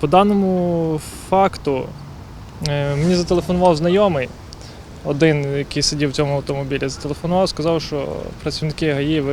По даному факту е, мені зателефонував знайомий, один, який сидів в цьому автомобілі, зателефонував, сказав, що працівники ГАІ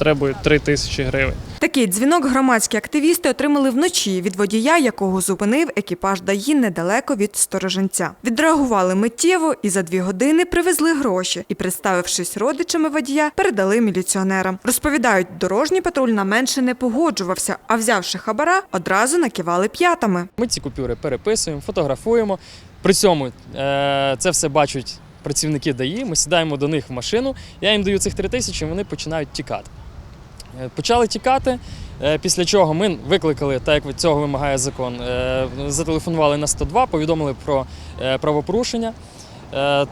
требують 3 тисячі гривень. Такий дзвінок громадські активісти отримали вночі від водія, якого зупинив екіпаж ДАІ недалеко від стороженця. Відреагували миттєво і за дві години привезли гроші і, представившись родичами водія, передали міліціонерам. Розповідають, дорожній патруль на менше не погоджувався, а взявши хабара, одразу накивали п'ятами. Ми ці купюри переписуємо, фотографуємо. При цьому е, це все бачать працівники ДАІ. Ми сідаємо до них в машину. Я їм даю цих три тисячі, вони починають тікати. Е, Почали тікати. е, Після чого ми викликали, так як цього вимагає закон, е, зателефонували на 102, повідомили про правопорушення.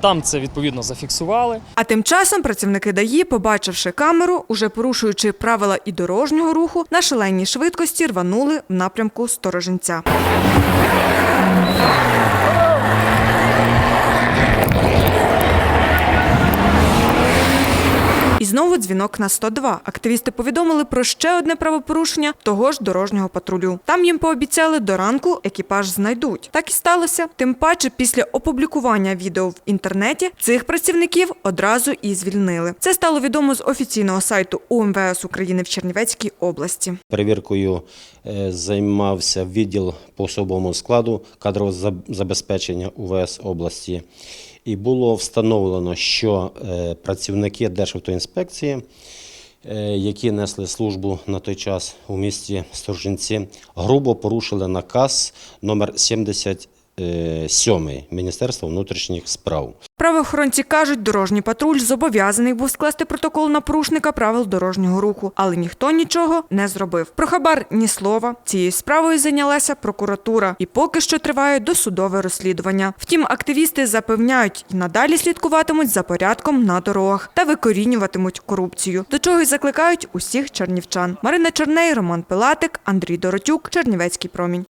Там це відповідно зафіксували. А тим часом працівники ДАІ, побачивши камеру, уже порушуючи правила і дорожнього руху, на шаленій швидкості рванули в напрямку стороженця. Знову дзвінок на 102. Активісти повідомили про ще одне правопорушення того ж дорожнього патрулю. Там їм пообіцяли до ранку екіпаж знайдуть. Так і сталося. Тим паче, після опублікування відео в інтернеті цих працівників одразу і звільнили. Це стало відомо з офіційного сайту УМВС України в Чернівецькій області. Перевіркою е, займався відділ по особовому складу кадрового забезпечення УВС області. І було встановлено, що е, працівники Державтоінспекції, е, які несли службу на той час у місті Сторжинці, грубо порушили наказ номер 77 Міністерства внутрішніх справ. Правоохоронці кажуть, дорожній патруль зобов'язаний був скласти протокол на порушника правил дорожнього руху, але ніхто нічого не зробив. Про хабар ні слова. Цією справою зайнялася прокуратура, і поки що триває досудове розслідування. Втім, активісти запевняють і надалі слідкуватимуть за порядком на дорогах та викорінюватимуть корупцію. До чого й закликають усіх чернівчан. Марина Чорней, Роман Пилатик, Андрій Доротюк, Чернівецький промінь.